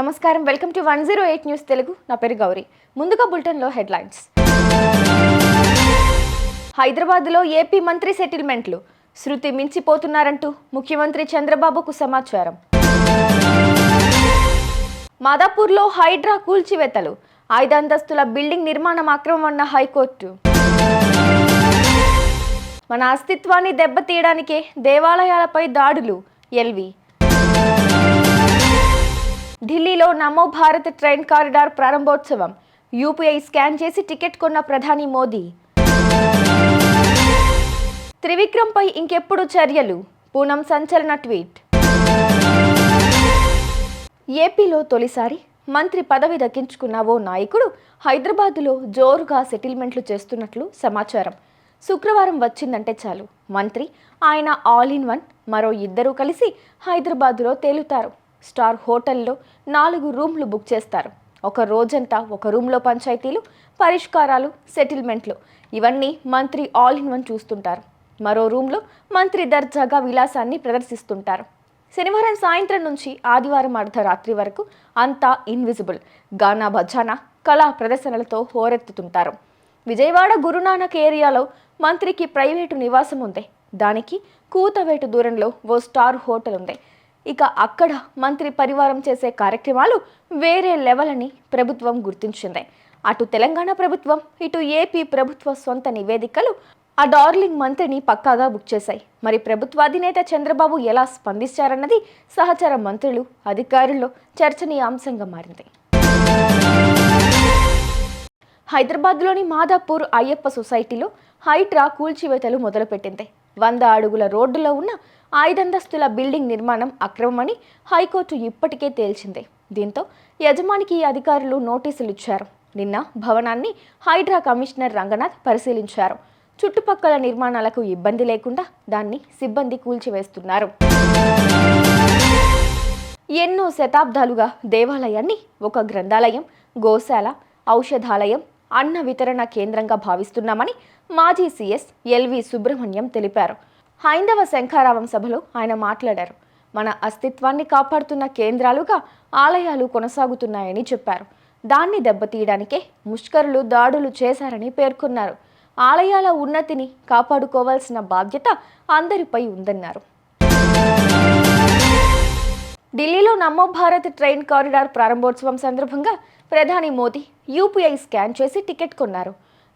నమస్కారం. Welcome to one zero eight news Telugu. నా పేరు గౌరీ. ముందుగా బులెటిన్లో హెడ్లైన్స్. హైదరాబాద్లో ఏపీ మంత్రి సెటిల్మెంట్లు. శృతి మించిపోతున్నారంటూ ముఖ్యమంత్రి చంద్రబాబుకు సమాచారం. మాదాపూర్లో హైడ్రా కూల్చివేతలు. ఐదంతస్తుల బిల్డింగ్ నిర్మాణం అక్రమమన్న హైకోర్టు. మన అస్తిత్వాన్ని దెబ్బతీయడానికే దేవాలయాలపై దాడులు. ఎల్వి. ఢిల్లీలో నమో భారత్ ట్రైన్ కారిడార్ ప్రారంభోత్సవం. యూపీఐ స్కాన్ చేసి టికెట్ కొన్న ప్రధాని మోదీ. త్రివిక్రమ్పై ఇంకెప్పుడు చర్యలు? పూనం సంచలన ట్వీట్. ఏపీలో తొలిసారి మంత్రి పదవి దక్కించుకున్న ఓ నాయకుడు హైదరాబాదులో జోరుగా సెటిల్మెంట్లు చేస్తున్నట్లు సమాచారం. శుక్రవారం వచ్చిందంటే చాలు. మంత్రి ఆయన ఆల్ ఇన్ వన్ మరో ఇద్దరూ కలిసి హైదరాబాదులో తేలుతారు. స్టార్ హోటల్లో నాలుగు రూమ్లు బుక్ చేస్తారు. ఒక రోజంతా ఒక రూమ్లో పంచాయతీలు పరిష్కారాలు సెటిల్మెంట్లు. ఇవన్నీ మంత్రి ఆల్ ఇన్ వన్ చూస్తుంటారు. మరో రూమ్లో మంత్రి దర్జాగా విలాసాన్ని ప్రదర్శిస్తుంటారు. శనివారం సాయంత్రం నుంచి ఆదివారం అర్ధరాత్రి వరకు అంతా ఇన్విజిబుల్ గానా భజానా కళా ప్రదర్శనలతో హోరెత్తుతుంటారు. విజయవాడ గురునానక్ ఏరియాలో మంత్రికి ప్రైవేటు నివాసం ఉంది. దానికి కూతవేటు దూరంలో ఓ స్టార్ హోటల్ ఉంది. ఇక అక్కడ మంత్రి పరివారం చేసే కార్యక్రమాలు వేరే లెవెల్ అని ప్రభుత్వం గుర్తించింది. అటు తెలంగాణ ప్రభుత్వం ఇటు ఏపీ ప్రభుత్వ సొంత నివేదికలు ఆ డార్లింగ్ మంత్రిని పక్కాగా బుక్ చేశాయి. మరి ప్రభుత్వ అధినేత చంద్రబాబు ఎలా స్పందించారన్నది సహచర మంత్రులు అధికారుల్లో చర్చనీయాంశంగా మారింది. హైదరాబాద్లోని మాదాపూర్ అయ్యప్ప సొసైటీలో హైడ్రా కూల్చివేతలు మొదలుపెట్టింది. వంద అడుగుల రోడ్డులో ఉన్న ఐదంతస్తుల బిల్డింగ్ నిర్మాణం అక్రమమని హైకోర్టు ఇప్పటికే తేల్చింది. దీంతో యజమానికి ఈ అధికారులు నోటీసులు ఇచ్చారు. నిన్న భవనాన్ని హైడ్రా కమిషనర్ రంగనాథ్ పరిశీలించారు. చుట్టుపక్కల నిర్మాణాలకు ఇబ్బంది లేకుండా దాన్ని సిబ్బంది కూల్చివేస్తున్నారు. ఎన్నో శతాబ్దాలుగా దేవాలయాన్ని ఒక గ్రంథాలయం గోశాల ఔషధాలయం అన్న వితరణ కేంద్రంగా భావిస్తున్నామని మాజీ సీఎస్ ఎల్వి సుబ్రహ్మణ్యం తెలిపారు. హైందవ శంఖారావం సభలో ఆయన మాట్లాడారు. మన అస్తిత్వాన్ని కాపాడుతున్న కేంద్రాలుగా ఆలయాలు కొనసాగుతున్నాయని చెప్పారు. దాన్ని దెబ్బతీయడానికే ముష్కరులు దాడులు చేశారని పేర్కొన్నారు. ఆలయాల ఉన్నతిని కాపాడుకోవాల్సిన బాధ్యత అందరిపై ఉందన్నారు. ఢిల్లీలో నమో భారత్ ట్రైన్ కారిడార్ ప్రారంభోత్సవం సందర్భంగా ప్రధాని మోదీ యూపీఐ స్కాన్ చేసి టికెట్ కొన్నారు.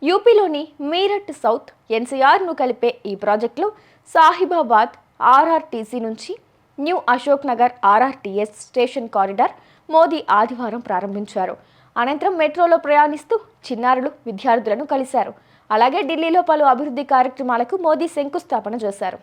యూపీలోని మీరట్ సౌత్ ఎన్సీఆర్ను కలిపే ఈ ప్రాజెక్టులో సాహిబాబాద్ ఆర్ఆర్టీసీ నుంచి New Ashok Nagar RRTS station corridor Modi ఆదివారం ప్రారంభించారు. అనంతరం మెట్రోలో ప్రయాణిస్తూ చిన్నారులు విద్యార్థులను కలిశారు. అలాగే ఢిల్లీలో పలు అభివృద్ధి కార్యక్రమాలకు మోదీ శంకుస్థాపన చేశారు.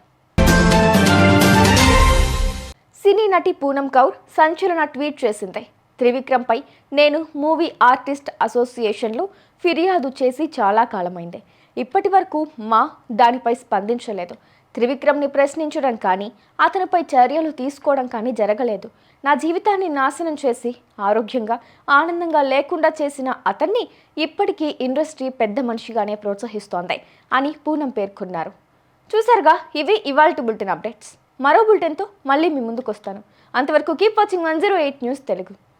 సినీ నటి పూనం కౌర్ సంచలన ట్వీట్ చేసింది. త్రివిక్రమ్పై నేను మూవీ ఆర్టిస్ట్ అసోసియేషన్లో ఫిర్యాదు చేసి చాలా కాలమైంది. ఇప్పటి వరకు మా దానిపై స్పందించలేదు. త్రివిక్రమ్ని ప్రశ్నించడం కానీ అతనిపై చర్యలు తీసుకోవడం కానీ జరగలేదు. నా జీవితాన్ని నాశనం చేసి ఆరోగ్యంగా ఆనందంగా లేకుండా చేసిన అతన్ని ఇప్పటికీ ఇండస్ట్రీ పెద్ద మనిషిగానే ప్రోత్సహిస్తోంది అని పూనం పేర్కొన్నారు. చూసారుగా ఇవి ఇవాల్టి బులెటిన్ అప్డేట్స్. మరో బులెటిన్తో మళ్ళీ మీ ముందుకు వస్తాను అంతవరకు keep watching one zero eight news Telugu.